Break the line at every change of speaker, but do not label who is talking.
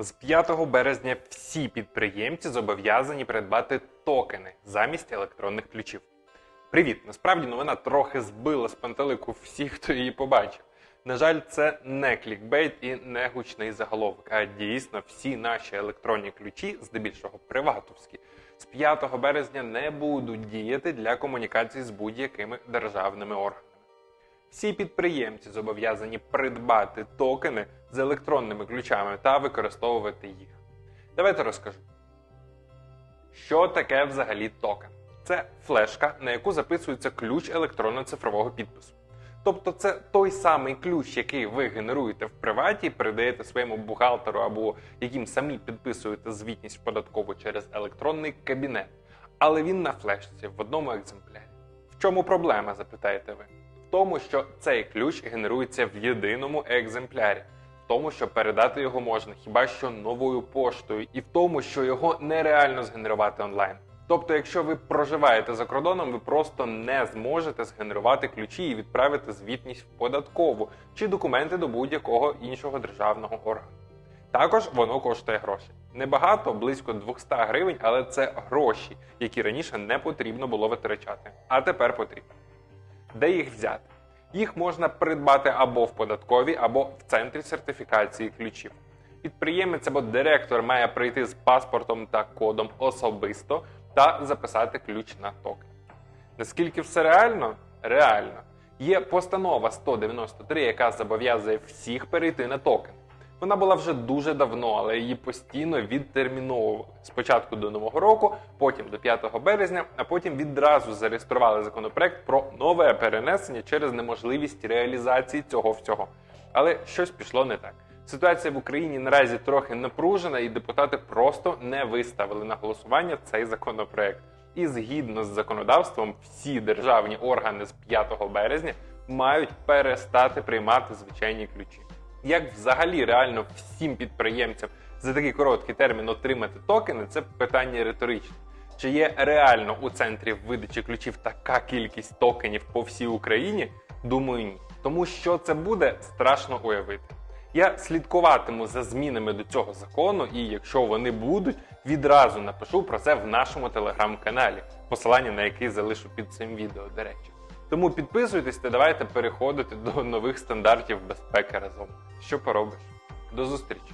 З 5 березня всі підприємці зобов'язані придбати токени замість електронних ключів. Привіт! Насправді новина трохи збила з пантелику всіх, хто її побачив. На жаль, це не клікбейт і не гучний заголовок, а дійсно всі наші електронні ключі, здебільшого приватовські, з 5 березня не будуть діяти для комунікації з будь-якими державними органами. Всі підприємці зобов'язані придбати токени з електронними ключами та використовувати їх. Давайте розкажу. Що таке взагалі токен? Це флешка, на яку записується ключ електронно-цифрового підпису. Тобто це той самий ключ, який ви генеруєте в приваті, передаєте своєму бухгалтеру або яким самі підписуєте звітність податкову через електронний кабінет. Але він на флешці в одному екземплярі. В чому проблема, запитаєте ви? Тому, що цей ключ генерується в єдиному екземплярі, в тому, що передати його можна хіба що новою поштою, і в тому, що його нереально згенерувати онлайн. Тобто, якщо ви проживаєте за кордоном, ви просто не зможете згенерувати ключі і відправити звітність в податкову чи документи до будь-якого іншого державного органу. Також воно коштує гроші. Небагато, близько 200 гривень, але це гроші, які раніше не потрібно було витрачати. А тепер потрібно. Де їх взяти? Їх можна придбати або в податковій, або в центрі сертифікації ключів. Підприємець або директор має прийти з паспортом та кодом особисто та записати ключ на токен. Наскільки все реально? Реально. Є постанова 193, яка зобов'язує всіх перейти на токен. Вона була вже дуже давно, але її постійно відтерміновували. Спочатку до Нового року, потім до 5 березня, а потім відразу зареєстрували законопроект про нове перенесення через неможливість реалізації цього всього. Але щось пішло не так. Ситуація в Україні наразі трохи напружена, і депутати просто не виставили на голосування цей законопроект. І згідно з законодавством, всі державні органи з 5 березня мають перестати приймати звичайні ключі. Як взагалі реально всім підприємцям за такий короткий термін отримати токени, це питання риторичне. Чи є реально у центрі видачі ключів така кількість токенів по всій Україні? Думаю, ні. Тому що це буде страшно уявити. Я слідкуватиму за змінами до цього закону, і якщо вони будуть, відразу напишу про це в нашому телеграм-каналі, посилання на який залишу під цим відео, до речі. Тому підписуйтесь та давайте переходити до нових стандартів безпеки разом. Що поробиш? До зустрічі!